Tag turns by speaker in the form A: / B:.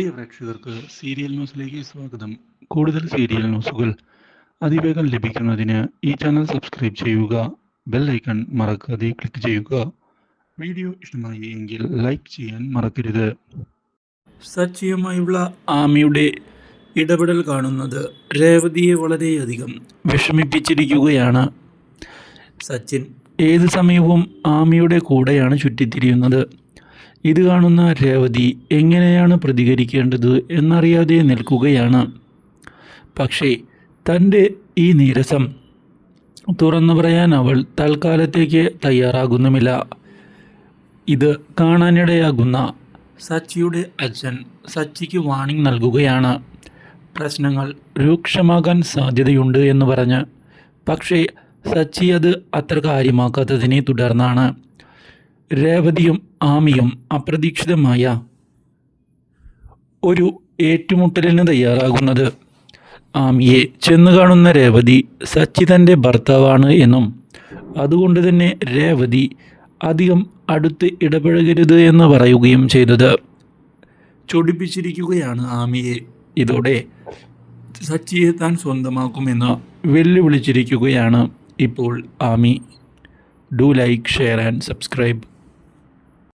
A: പ്രിയ പ്രേക്ഷകർക്ക് സീരിയൽ ന്യൂസിലേക്ക് സ്വാഗതം. കൂടുതൽ സീരിയൽ ന്യൂസുകൾ അതിവേഗം ലഭിക്കുന്നതിന് ഈ ചാനൽ സബ്സ്ക്രൈബ് ചെയ്യുക ബെൽ ഐക്കൺ മറക്കാതെ ക്ലിക്ക് ചെയ്യുക. വീഡിയോ ഇഷ്ടമായി എങ്കിൽ ലൈക്ക് ചെയ്യാൻ മറക്കരുത്. സച്ചിയുമായുള്ള ആമിയുടെ ഇടപെടൽ കാണുന്നത് രേവതിയെ വളരെയധികം വിഷമിപ്പിച്ചിരിക്കുകയാണ്. സച്ചിൻ ഏത് സമയവും ആമിയുടെ കൂടെയാണ് ചുറ്റിത്തിരിയുന്നത്. ഇത് കാണുന്ന രേവതി എങ്ങനെയാണ് പ്രതികരിക്കേണ്ടത് എന്നറിയാതെ നിൽക്കുകയാണ്. പക്ഷേ തന്റെ ഈ നീരസം തുറന്നു പറയാൻ അവൾ തൽക്കാലത്തേക്ക് തയ്യാറാകുന്നുമില്ല. ഇത് കാണാനിടയാകുന്ന സച്ചിയുടെ അച്ഛൻ സച്ചിക്ക് വാണിംഗ് നൽകുകയാണ്. പ്രശ്നങ്ങൾ രൂക്ഷമാകാൻ സാധ്യതയുണ്ട് എന്ന് പറഞ്ഞ്. പക്ഷേ സച്ചി അത് അത്ര കാര്യമാക്കാത്തതിനെ തുടർന്നാണ്. രേവതിയും ആമിയും അപ്രതീക്ഷിതമായ ഒരു ഏറ്റുമുട്ടലിന് തയ്യാറാകുന്നത്. ആമിയെ ചെന്നു കാണുന്ന രേവതി സച്ചിതന്റെ ഭർത്താവാണ് എന്നും അതുകൊണ്ട് തന്നെ രേവതി അധികം അടുത്ത് ഇടപഴകരുത് എന്ന് പറയുകയും ചെയ്തത്. ചൊടിപ്പിച്ചിരിക്കുകയാണ് ആമിയെ. ഇതോടെ സച്ചിയെ താൻ സ്വന്തമാക്കുമെന്ന് വെല്ലുവിളിച്ചിരിക്കുകയാണ് ഇപ്പോൾ Ami. Do like share and subscribe.